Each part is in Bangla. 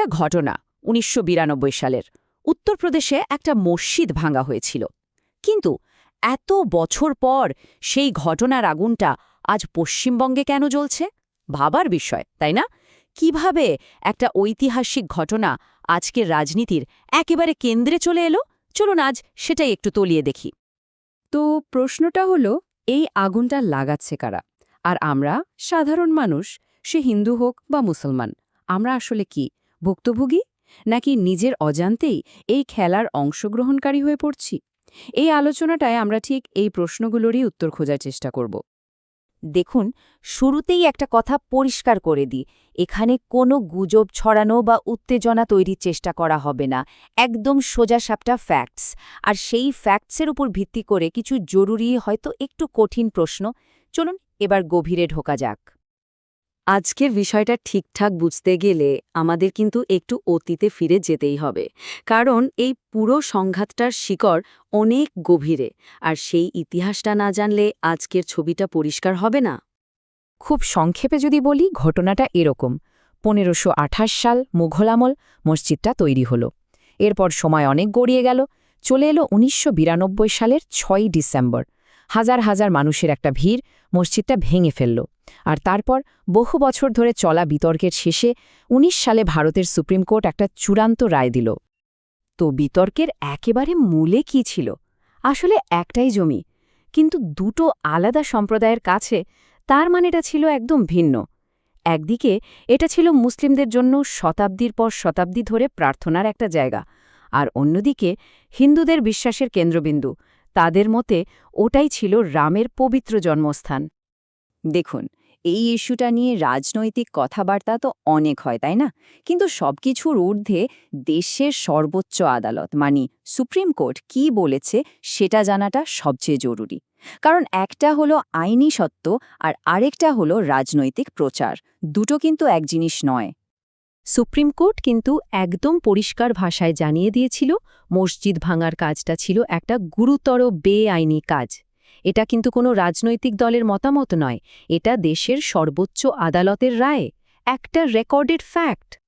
একটা ঘটনা উনিশশো বিরানব্বই সালের। উত্তরপ্রদেশে একটা মসজিদ ভাঙা হয়েছিল। কিন্তু এত বছর পর সেই ঘটনার আগুনটা আজ পশ্চিমবঙ্গে কেন জ্বলছে? ভাবার বিষয়, তাই না? কীভাবে একটা ঐতিহাসিক ঘটনা আজকের রাজনীতির একেবারে কেন্দ্রে চলে এলো? চলুন আজ সেটাই একটু তলিয়ে দেখি। তো প্রশ্নটা হলো, এই আগুনটা লাগাচ্ছে কারা? আর আমরা সাধারণ মানুষ, সে হিন্দু হোক বা মুসলমান, আমরা আসলে কি? ভুক্তভোগী? নাকি নিজের অজান্তেই এই খেলার অংশগ্রহণকারী হয়ে পড়ছি? এই আলোচনাটায় আমরা ঠিক এই প্রশ্নগুলোরই উত্তর খোঁজার চেষ্টা করব। দেখুন, শুরুতেই একটা কথা পরিষ্কার করে দিই। এখানে কোনো গুজব ছড়ানো বা উত্তেজনা তৈরির চেষ্টা করা হবে না। একদম সোজাসাপটা ফ্যাক্টস আর সেই ফ্যাক্টসের উপর ভিত্তি করে কিছু জরুরি, হয়তো একটু কঠিন প্রশ্ন। চলুন, এবার গভীরে ঢোকা যাক। আজকের বিষয়টা ঠিকঠাক বুঝতে গেলে আমাদের কিন্তু একটু অতীতে ফিরে যেতেই হবে। কারণ এই পুরো সংঘাতটার শিকড় অনেক গভীরে, আর সেই ইতিহাসটা না জানলে আজকের ছবিটা পরিষ্কার হবে না। খুব সংক্ষেপে যদি বলি, ঘটনাটা এরকম। পনেরোশো সাল মুঘল আমল মসজিদটা তৈরি হলো। এরপর সময় অনেক গড়িয়ে গেল। চলে এলো উনিশশো বিরানব্বই সালের ছয়ই ডিসেম্বর। হাজার হাজার মানুষের একটা ভিড় মসজিদটা ভেঙে ফেলল। আর তারপর বহু বছর ধরে চলা বিতর্কের শেষে ১৯ সালে ভারতের সুপ্রিম কোর্ট একটা চূড়ান্ত রায় দিল। তো বিতর্কের একেবারে মূলে কি ছিল? আসলে একটাই জমি, কিন্তু দুটো আলাদা সম্প্রদায়ের কাছে তার মানেটা ছিল একদম ভিন্ন। একদিকে এটা ছিল মুসলিমদের জন্য শতাব্দীর পর শতাব্দী ধরে প্রার্থনার একটা জায়গা, আর অন্যদিকে হিন্দুদের বিশ্বাসের কেন্দ্রবিন্দু, তাদের মতে ওটাই ছিল রামের পবিত্র জন্মস্থান। দেখুন এই ইস্যুটা নিয়ে রাজনৈতিক কথাবার্তা তো অনেক হয়, তাই না? কিন্তু সবকিছুর ঊর্ধ্বে দেশের সর্বোচ্চ আদালত মানে সুপ্রিম কোর্ট, কি বলেছে সেটা জানাটা সবচেয়ে জরুরি। কারণ একটা হলো আইনি সত্য আর আরেকটা হলো রাজনৈতিক প্রচার। দুটো কিন্তু এক জিনিস নয়। সুপ্রিম কোর্ট কিন্তু একদম পরিষ্কার ভাষায় জানিয়ে দিয়েছিল, মসজিদ ভাঙার কাজটা ছিল একটা গুরুতর বেআইনি কাজ। এটা কিন্তু কোনো রাজনৈতিক দলের মতামত নয়, এটা দেশের সর্বোচ্চ আদালতের রায়, একটা রেকর্ডেড ফ্যাক্ট।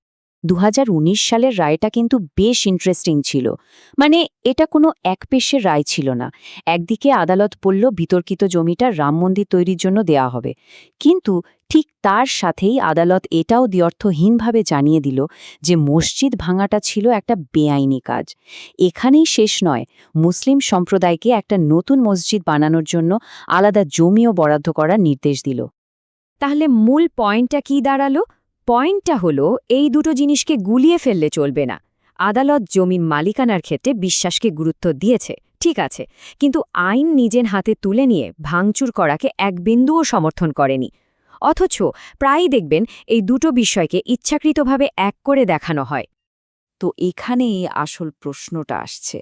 দু হাজার উনিশ সালের রায়টা কিন্তু বেশ ইন্টারেস্টিং ছিল। মানে এটা কোনো একপেশের রায় ছিল না। একদিকে আদালত বলল, বিতর্কিত জমিটা রাম মন্দির তৈরির জন্য দেয়া হবে। কিন্তু ঠিক তার সাথেই আদালত এটাও দ্ব্যর্থহীনভাবে জানিয়ে দিল যে মসজিদ ভাঙাটা ছিল একটা বেআইনি কাজ। এখানেই শেষ নয়, মুসলিম সম্প্রদায়কে একটা নতুন মসজিদ বানানোর জন্য আলাদা জমিও বরাদ্দ করার নির্দেশ দিল। তাহলে মূল পয়েন্টটা কি দাঁড়াল? পয়েন্টটা হলো, এই দুটো জিনিসকে গুলিয়ে ফেললে চলবে না। আদালত জমির মালিকানার ক্ষেত্রে বিশ্বাসকে গুরুত্ব দিয়েছে, ঠিক আছে, কিন্তু আইন নিজের হাতে তুলে নিয়ে ভাঙচুর করাকে এক বিন্দুও সমর্থন করেনি। অথচ প্রায়ই দেখবেন এই দুটো বিষয়কে ইচ্ছাকৃতভাবে এক করে দেখানো হয়। তো এখানেই আসল প্রশ্নটা আসছে।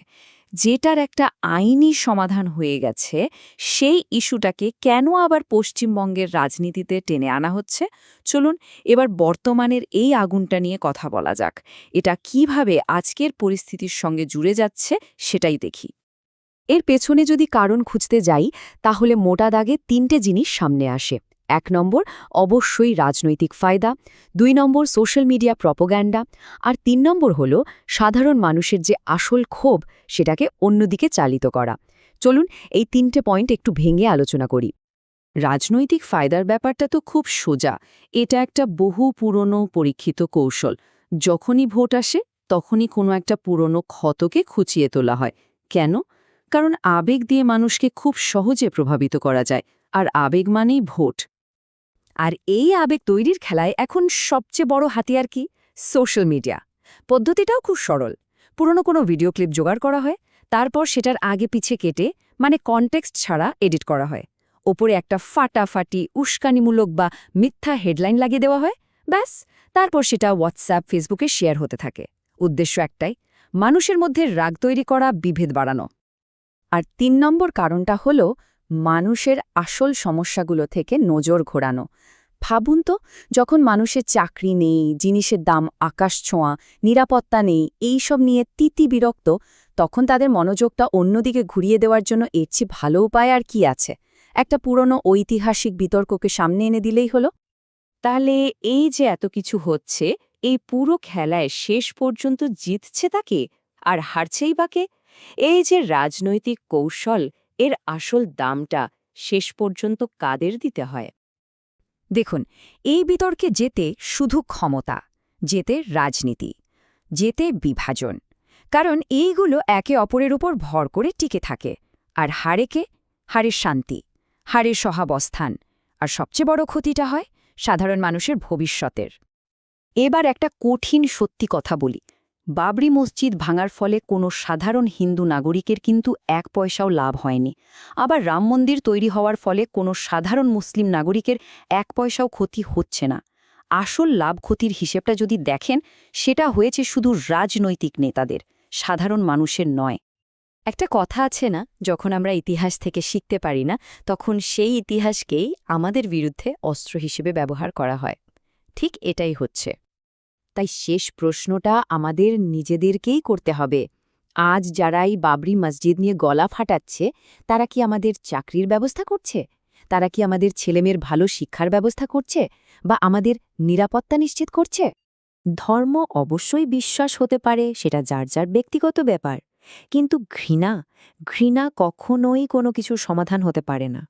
যেটার একটা আইনি সমাধান হয়ে গেছে, সেই ইস্যুটাকে কেন আবার পশ্চিমবঙ্গের রাজনীতিতে টেনে আনা হচ্ছে? চলুন এবার বর্তমানের এই আগুনটা নিয়ে কথা বলা যাক। এটা কীভাবে আজকের পরিস্থিতির সঙ্গে জুড়ে যাচ্ছে সেটাই দেখি। এর পেছনে যদি কারণ খুঁজতে যাই, তাহলে মোটা দাগে তিনটে জিনিস সামনে আসে। এক নম্বর, অবশ্যই রাজনৈতিক ফায়দা, দুই নম্বর, সোশ্যাল মিডিয়া প্রপোগ্যান্ডা আর তিন নম্বর হল সাধারণ মানুষের যে আসল ক্ষোভ সেটাকে অন্যদিকে চালিত করা। চলুন এই তিনটে পয়েন্ট একটু ভেঙে আলোচনা করি। রাজনৈতিক ফায়দার ব্যাপারটা তো খুব সোজা। এটা একটা বহু পুরনো পরীক্ষিত কৌশল। যখনই ভোট আসে, তখনই কোনো একটা পুরনো ক্ষতকে খুঁচিয়ে তোলা হয়। কেন? কারণ আবেগ দিয়ে মানুষকে খুব সহজে প্রভাবিত করা যায়, আর আবেগ মানেই ভোট। আর এই আবেগ তৈরির খেলায় এখন সবচেয়ে বড় হাতিয়ার কি? Social media. পদ্ধতিটাও খুব সরল। পুরনো কোনো ভিডিও ক্লিপ জোগাড় করা হয়, তারপর সেটার আগে পিছে কেটে মানে কনটেক্সট ছাড়া এডিট করা হয়। ওপরে একটা ফাটাফাটি, উস্কানিমূলক বা মিথ্যা হেডলাইন লাগিয়ে দেওয়া হয়, ব্যাস। তারপর সেটা হোয়াটসঅ্যাপ, ফেসবুকে শেয়ার হতে থাকে। উদ্দেশ্য একটাই, মানুষের মধ্যে রাগ তৈরি করা বিভেদ বাড়ানো। আর তিন নম্বর কারণটা হল মানুষের আসল সমস্যাগুলো থেকে নজর ঘোরানো। ভাবুন তো, যখন মানুষের চাকরি নেই, জিনিসের দাম আকাশ ছোঁয়া, নিরাপত্তা নেই, এই সব নিয়ে তিতি বিরক্ত, তখন তাদের মনোযোগটা অন্যদিকে ঘুরিয়ে দেওয়ার জন্য এর চেয়ে ভালো উপায় আর কি আছে? একটা পুরনো ঐতিহাসিক বিতর্ককে সামনে এনে দিলেই হলো? তাহলে এই যে এত কিছু হচ্ছে, এই পুরো খেলায় শেষ পর্যন্ত জিতছে তাকে? আর হারছেই বাকে এই যে রাজনৈতিক কৌশল এর আসল দামটা শেষ পর্যন্ত কাদের দিতে হয়? দেখুন, এই বিতর্কে যেতে শুধু ক্ষমতা যেতে রাজনীতি যেতে বিভাজন। কারণ এইগুলো একে অপরের উপর ভর করে টিকে থাকে। আর হারেকে হারের শান্তি হারের সহাবস্থান। আর সবচেয়ে বড় ক্ষতিটা হয় সাধারণ মানুষের ভবিষ্যতের। এবার একটা কঠিন সত্যি কথা বলি। বাবরি মসজিদ ভাঙার ফলে কোনো সাধারণ হিন্দু নাগরিকের কিন্তু এক পয়সাও লাভ হয়নি। আবার রাম মন্দির তৈরি হওয়ার ফলে কোনো সাধারণ মুসলিম নাগরিকের এক পয়সাও ক্ষতি হচ্ছে না। আসল লাভ ক্ষতির হিসেবটা যদি দেখেন, সেটা হয়েছে শুধু রাজনৈতিক নেতাদের, সাধারণ মানুষের নয়। একটা কথা আছে না, যখন আমরা ইতিহাস থেকে শিখতে পারি না, তখন সেই ইতিহাসকেই আমাদের বিরুদ্ধে অস্ত্র হিসেবে ব্যবহার করা হয়। ঠিক এটাই হচ্ছে। তাই শেষ প্রশ্নটা আমাদের নিজেদেরকেই করতে হবে। আজ যারা এই বাবরি মসজিদ নিয়ে গলা ফাটাচ্ছে, তারা কি আমাদের চাকরির ব্যবস্থা করছে? তারা কি আমাদের ছেলেমেয়ের ভালো শিক্ষার ব্যবস্থা করছে বা আমাদের নিরাপত্তা নিশ্চিত করছে? ধর্ম অবশ্যই বিশ্বাস হতে পারে, সেটা যার যার ব্যক্তিগত ব্যাপার। কিন্তু ঘৃণা ঘৃণা কখনোই কোনো কিছুর সমাধান হতে পারে না।